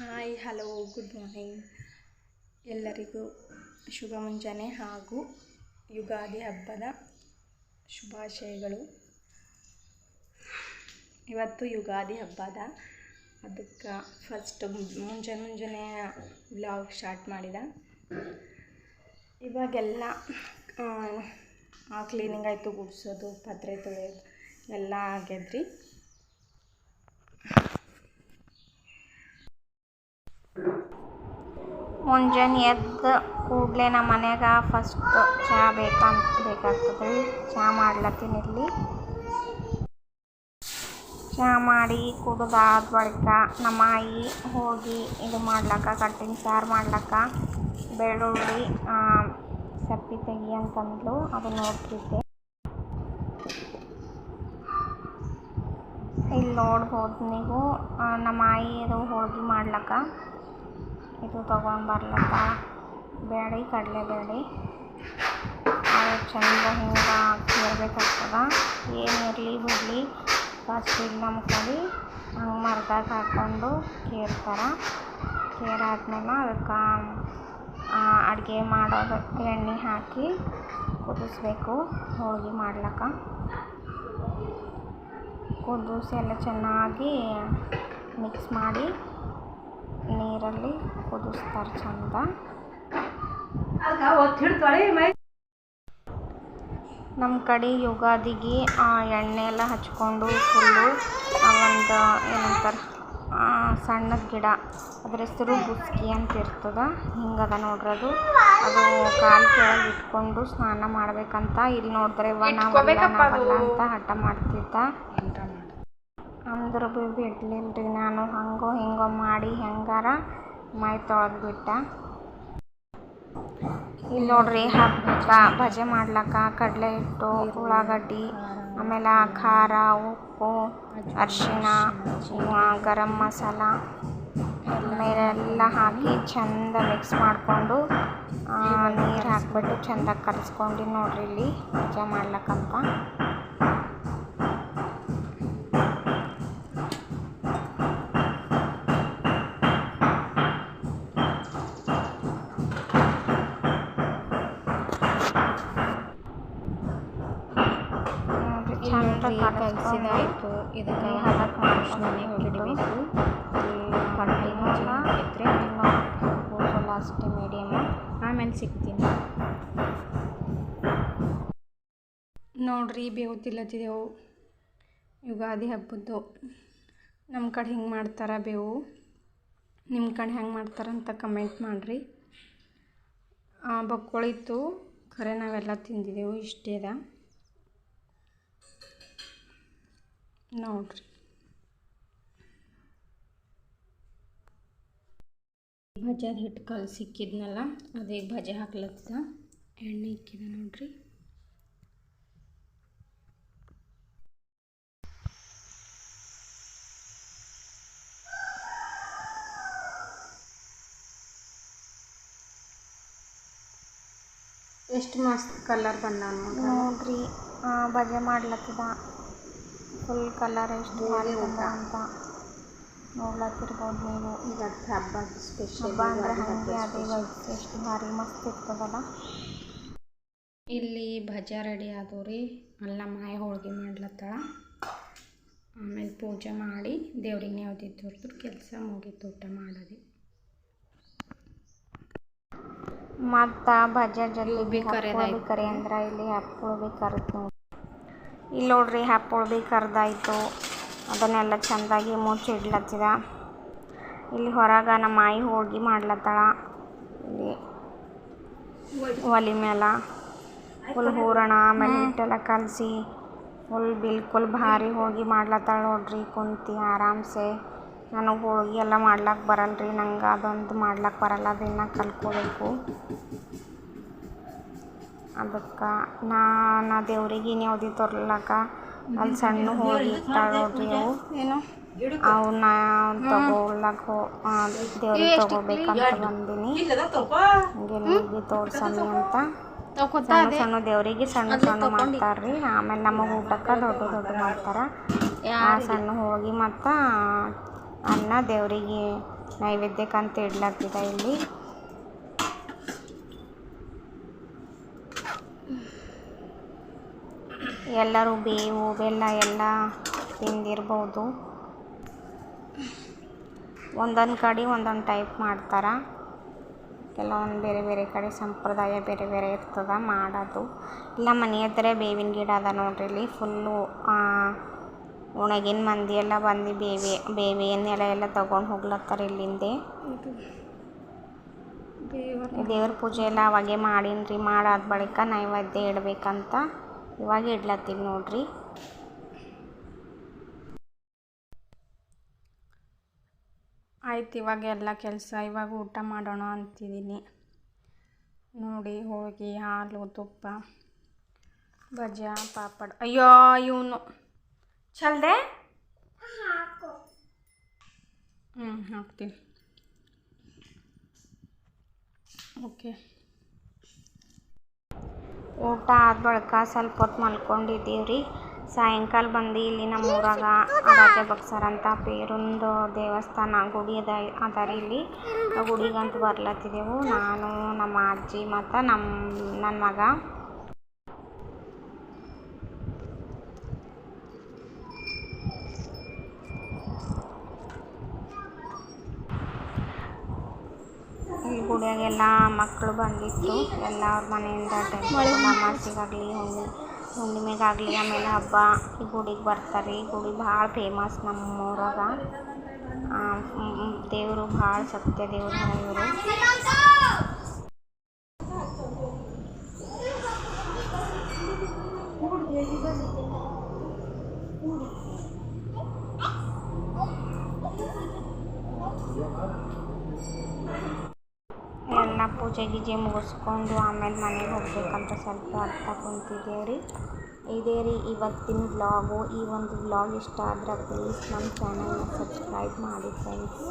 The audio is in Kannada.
ಹಾಯ್ ಹಲೋ ಗುಡ್ ಮಾರ್ನಿಂಗ್ ಎಲ್ಲರಿಗೂ ಶುಭ ಮುಂಜಾನೆ ಹಾಗೂ ಯುಗಾದಿ ಹಬ್ಬದ ಶುಭಾಶಯಗಳು. ಇವತ್ತು ಯುಗಾದಿ ಹಬ್ಬದ ಅದಕ್ಕೆ ಫಸ್ಟ್ ಮುಂಜಾನೆ ಮುಂಜಾನೆ ವ್ಲಾಗ್ ಸ್ಟಾರ್ಟ್ ಮಾಡಿದ. ಇವಾಗೆಲ್ಲ ಕ್ಲೀನಿಂಗ್ ಆಯಿತು, ಗುಡಿಸೋದು, ಪತ್ರೆ ತೊಳೆಯೋದು, ಎಲ್ಲ ಆಗ್ಯದ್ರಿ. ಮುಂಜಾನೆ ಎದ್ದ ಕೂಡಲೇ ನಮ್ಮ ಮನ್ಯಾಗ ಫಸ್ಟ್ ಚಹಾ ಬೇಕಂತ ಬೇಕಾಗ್ತದೆ ರೀ ಚಹಾ ಮಾಡ್ಲತ್ತೀನಿ ಇಲ್ಲಿ. ಚಹಾ ಮಾಡಿ ಕುಡ್ದಾದ ಬಳಿಕ ನಮ್ಮ ಆಯಿ ಹೋಗಿ ಇದು ಮಾಡ್ಲಕ್ಕ, ಕಟ್ಟಿನ ಸಾರು ಮಾಡ್ಲಕ್ಕ. ಬೆಳ್ಳುಳ್ಳಿ ಸಪ್ಪಿ ತೆಗಿ ಅಂತಂದ್ಲು. ಅದು ನೋಡ್ತಿದ್ದೆ. ಇಲ್ಲಿ ನೋಡ್ಬೋದು ನೀವು. ನಮ್ಮ ಆಯಿ ಇದು ಹೋಳ್ಗೆ ಮಾಡ್ಲಕ್ಕ. ಇದು ತೊಗೊಂಡು ಕಡಲೆ ಬೇಳೆ ಅದು ಚಂದ ಹಿಂಗೆ ಕೇರ್ಬೇಕಾಗ್ತದ ಏನಿರಲಿ ಬಿಡಲಿ. ಫಸ್ಟ್ ಇಲ್ಲಿ ನಮ್ಮ ಕಡೆ ಹಂಗೆ ಮರ್ದಾಗ ಹಾಕ್ಕೊಂಡು ಕೇರ್ತಾರೆ. ಕೇರಾದ್ಮೇಲೆ ಅದಕ್ಕೆ ಅಡುಗೆ ಮಾಡೋದು ಎಣ್ಣೆ ಹಾಕಿ ಕುದಿಸ್ಬೇಕು. ಹೋಳಿಗೆ ಮಾಡ್ಲಕ್ಕ. ಕುದಿಸಿ ಎಲ್ಲ ಚೆನ್ನಾಗಿ ಮಿಕ್ಸ್ ಮಾಡಿ ನೀರಲ್ಲಿ ಕುದಿಸ್ತಾರೆ ಚಂದ. ನಮ್ಮ ಕಡೆ ಯುಗಾದಿಗೆ ಆ, ಎಣ್ಣೆ ಎಲ್ಲ ಹಚ್ಕೊಂಡು ಫುಲ್ಲು ಒಂದು ಏನಂತಾರೆ ಸಣ್ಣದ ಗಿಡ ಅದ್ರ ಹೆಸರು ಬುಸ್ಕಿ ಅಂತ ಇರ್ತದ. ಹಿಂಗದ ನೋಡ್ರಿ ಅದು. ಅದು ಕಾಲು ಕೆಳಗೆ ಇಟ್ಕೊಂಡು ಸ್ನಾನ ಮಾಡ್ಬೇಕಂತ. ಇಲ್ಲಿ ನೋಡಿದ್ರೆ ಅಂತ ಹಠ ಮಾಡ್ತಿದ್ದ. ಅಂದ್ರ ಭೀ ಬಿಡ್ಲಿಲ್ಲ ರೀ ನಾನು ಹಂಗೋ ಹಿಂಗೋ ಮಾಡಿ ಹೆಂಗಾರ ಮೈ ತೊಳೆದು ಬಿಟ್ಟೆ ಇಲ್ಲಿ ನೋಡ್ರಿ ಹಬ್ಬ ಭಜೆ ಮಾಡ್ಲಕ್ಕ ಕಡಲೆ ಹಿಟ್ಟು, ಉಳ್ಳಾಗಡ್ಡಿ, ಆಮೇಲೆ ಖಾರ, ಉಪ್ಪು ಅರಿಶಿನ ಗರಂ ಮಸಾಲ, ಆಮೇಲೆ ಎಲ್ಲ ಹಾಕಿ ಚಂದ ಮಿಕ್ಸ್ ಮಾಡಿಕೊಂಡು ನೀರು ಹಾಕ್ಬಿಟ್ಟು ಚಂದ ಕಲಿಸ್ಕೊಂಡು ನೋಡ್ರಿ ಇಲ್ಲಿ ಭಜೆ ಮಾಡ್ಲಕ್ಕಂತ ನೋಡ್ರಿ ಚಂದ ಕಲಸಿದಾಯಿತು. ಇದಕ್ಕೆ ಅರಿಶಿನ ಇಡಬೇಕು ಕಡಲೆ ಭಾಜಿ ಹಾಕಿದ್ರೆ ಲಾಸ್ಟ್ ಮೀಡಿಯಮ್ ಆಮೇಲೆ ಸಿಗ್ತೀನಿ. ನೋಡ್ರಿ ಬೇವು ತಿಲ್ಲತ್ತಿದೆವು. ಯುಗಾದಿ ಹಬ್ಬದ್ದು. ನಮ್ಮ ಕಡೆ ಹಿಂಗೆ ಮಾಡ್ತಾರೆ ಬೇವು? ನಿಮ್ಮ ಕಡೆ ಹೆಂಗೆ ಮಾಡ್ತಾರಂತ ಕಮೆಂಟ್ ಮಾಡಿರಿ. ಬಕ್ಕೋಳಿತ್ತು. ಖರೆ ನಾವೆಲ್ಲ ತಿಂದಿದ್ದೆವು ಇಷ್ಟೇ ನೋಡ್ರಿ ಭಜದ ಹಿಟ್ಟು ಕಲಸಿಕ್ಕಿದ್ನಲ್ಲ ಅದೇ ಭಜೆ ಹಾಕ್ಲತ್ತದ. ಎಣ್ಣೆ ಇಕ್ಕಿದ ನೋಡ್ರಿ. ಎಷ್ಟು ಮಸ್ತ್ ಕಲರ್ ಬಂದ ನೋಡ್ರಿ. ಭಜೆ ಮಾಡ್ಲತ್ತದ. ಫುಲ್ ಕಲರ್ ಎಷ್ಟು ಬಾರಿ ಬಂದ ಅಂತ ನೋಡ್ಲತ್ತಿರ್ಬೋದು ನೀವು. ಈಗ ಹಬ್ಬ ಸ್ಪೆಷಲ್ ಹಬ್ಬ ಅಂದ್ರೆ ಹಾಗೆ ಅದೇ ಎಷ್ಟು ಭಾರಿ ಮಸ್ತ್ ಇರ್ತದಲ್ಲ. ಇಲ್ಲಿ ಭಜಾ ರೆಡಿ ಆದವು ರೀ ಅಲ್ಲ ಮಾಯ ಹೋಳಿಗೆ ಮಾಡ್ಲತ್ತಾಳ. ಆಮೇಲೆ ಪೂಜೆ ಮಾಡಿ ದೇವ್ರಿಗೆ ನೈವೇದ್ಯ ತೋರಿದ್ರು ಕೆಲಸ ಮುಗೀತು ಊಟ ಮಾಡೋದು. ಮತ್ತು ಭಜೆ ಜೊತೆ ಇವು ಬಿ ಕರೆ ಕರಿ ಅಂದ್ರೆ ಇಲ್ಲಿ ಹಪ್ಪಳು ಬಿ ಕರೆದು ಇಲ್ಲಿ ನೋಡ್ರಿ ಹಪ್ಪಳು ಭೀ ಕರ್ದಾಯಿತು. ಅದನ್ನೆಲ್ಲ ಚೆಂದಾಗಿ ಮುಚ್ಚಿಡ್ಲತ್ತಿದ. ಇಲ್ಲಿ ಹೊರಗೆ ನಮ್ಮ ಮಾಯಿ ಹೋಳ್ಗೆ ಮಾಡ್ಲತ್ತಾಳ. ಇಲ್ಲಿ ಒಲೆ ಮೇಲೆ ಫುಲ್ ಹೂರಣ ಆಮೇಲೆ ಹಿಟ್ಟೆಲ್ಲ ಕಲಸಿ ಫುಲ್ ಬಿಲ್ಕುಲ್ ಭಾರಿ ಹೋಗಿ ಮಾಡ್ಲತ್ತಾಳ ನೋಡ್ರಿ. ಕುಂತಿ ಆರಾಮ್ಸೆ. ನನಗೆ ಹೋಳ್ಗೆ ಎಲ್ಲ ಮಾಡ್ಲಕ್ಕೆ ಬರಲ್ಲ ರೀ ನಂಗೆ ಅದೊಂದು ಮಾಡ್ಲಕ್ಕೆ ಬರಲ್ಲ. ಅದನ್ನ ಕಲ್ತ್ಕೋಬೇಕು ಅದಕ್ಕೆ ನಾನು ದೇವ್ರಿಗೆ ಯಾವ್ದು ತರ್ಲಕ್ಕ. ಅಲ್ಲಿ ಸಣ್ಣ ಹೋಗಿ ತಗೋರಿ ಅವು. ಏನು? ಅವನ್ನ ತಗೊಳ್ಳಕ್ಕೆ ಹೋ ದೇವ್ರಿಗೆ ತಗೋಬೇಕಂತ ಬಂದೀನಿ. ಹಂಗೆ ನಿಮಗೆ ತೋರ್ಸಮಿ ಅಂತ. ಸಣ್ಣ ಸಣ್ಣ ದೇವರಿಗೆ ಸಣ್ಣ ಸಣ್ಣ ಮಾಡ್ತಾರ್ರಿ. ಆಮೇಲೆ ನಮಗೆ ಊಟಕ್ಕೆ ದೊಡ್ಡ ದೊಡ್ಡ ಮಾಡ್ತಾರೆ. ಆ ಸಣ್ಣ ಹೋಗಿ ಮತ್ತು ಅನ್ನ ದೇವರಿಗೆ ನೈವೇದ್ಯಕ್ಕಂತ ಇಡ್ಲಾಗ್ತಿದೆ ಇಲ್ಲಿ. ಎಲ್ಲರೂ ಬೇವು ಬೆಲ್ಲ ಎಲ್ಲ ತಿಂದಿರ್ಬೋದು. ಒಂದೊಂದು ಕಡೆ ಒಂದೊಂದು ಟೈಪ್ ಮಾಡ್ತಾರೆ. ಕೆಲವೊಂದು ಬೇರೆ ಬೇರೆ ಕಡೆ ಸಂಪ್ರದಾಯ ಬೇರೆ ಬೇರೆ ಇರ್ತದೆ ಮಾಡೋದು. ಇಲ್ಲ ಮನೆ ಹತ್ರ ಬೇವಿನ ಗಿಡ ಅದ ನೋಡ್ರಿ ಇಲ್ಲಿ ಫುಲ್ಲು ಒಣಗಿನ ಮಂದಿ ಎಲ್ಲ ಬಂದು ಬೇವಿ ಬೇವಿನ ಎಲೆ ಎಲ್ಲ ತಗೊಂಡು ಹೋಗ್ಲತ್ತಾರೆ ಇಲ್ಲಿಂದೆ. ದೇವ್ರ ಪೂಜೆ ಎಲ್ಲ ಅವಾಗೆ ಮಾಡೀನಿ ರೀ ಮಾಡಾದ ಬಳಿಕ ನೈವೇದ್ಯ ಇಡ್ಬೇಕಂತ. ಇವಾಗ ಇಡ್ಲತ್ತೀನಿ ನೋಡ್ರಿ. ಆಯ್ತು, ಇವಾಗ ಎಲ್ಲ ಕೆಲಸ, ಇವಾಗ ಊಟ ಮಾಡೋಣ ಅಂತಿದ್ದೀನಿ. ನೋಡಿ ಹೋಗಿ ಹಾಲು, ತುಪ್ಪ ಬಜಾ ಪಾಪಡ್. ಅಯ್ಯೋ, ಇವನು. ಚಲ್ದೆ ಹ್ಞೂ ಹಾಕ್ತೀನಿ. ಓಕೆ. ಊಟ ಆದ ಬಳಿಕ ಸ್ವಲ್ಪ ಹೊತ್ತು ಮಲ್ಕೊಂಡಿದ್ದೀವಿ ರೀ ಸಾಯಂಕಾಲ ಬಂದು ಇಲ್ಲಿ ನಮ್ಮ ಊರಾಗ ರಾಜಭಕ್ಸರ್ ಅಂತ ಪೇರೊಂದು ದೇವಸ್ಥಾನ ಗುಡಿ ಅದ ಅದ ರೀ ಇಲ್ಲಿ ಗುಡಿಗಂತ ಬರ್ಲತ್ತಿದ್ದೆವು ನಾನು, ನಮ್ಮ ಅಜ್ಜಿ ಮತ್ತು ನಮ್ಮ ನನ್ನ ಮಗ. ಈ ಗುಡಿಯಾಗೆಲ್ಲ ಮಕ್ಕಳು ಬಂದಿತ್ತು ಎಲ್ಲ ಅವ್ರ ಮನೆಯಿಂದ ಅಮಾಸಿಗಾಗಲಿ ಹುಣ್ಣಿ ಹುಣ್ಣಿಮೆಗಾಗಲಿ ಆಮೇಲೆ ಹಬ್ಬ ಈ ಗುಡಿಗೆ ಬರ್ತಾರೆ. ಈ ಗುಡಿ ಭಾಳ ಫೇಮಸ್ ನಮ್ಮ ಊರಾಗ ದೇವರು ಭಾಳ ಸತ್ಯ ದೇವರು ಇವರು. ಎಲ್ಲ ಪೂಜೆ ಗೀಜೆ ಮುಗಿಸ್ಕೊಂಡು ಆಮೇಲೆ ಮನೆಗೆ ಹೋಗ್ಬೇಕಂತ ಸ್ವಲ್ಪ ಅರ್ಥ ಕುಂತಿದ್ದೇವೆ ರೀ ಇದೇ ರೀ ಇವತ್ತಿನ ವ್ಲಾಗು ಈ ಒಂದು ವ್ಲಾಗ್ ಇಷ್ಟ ಆದ್ರೆ ಪ್ಲೀಸ್ ನಮ್ಮ ಚಾನಲ್ನ ಸಬ್ಸ್ಕ್ರೈಬ್ ಮಾಡಿ ಫ್ರೆಂಡ್ಸ್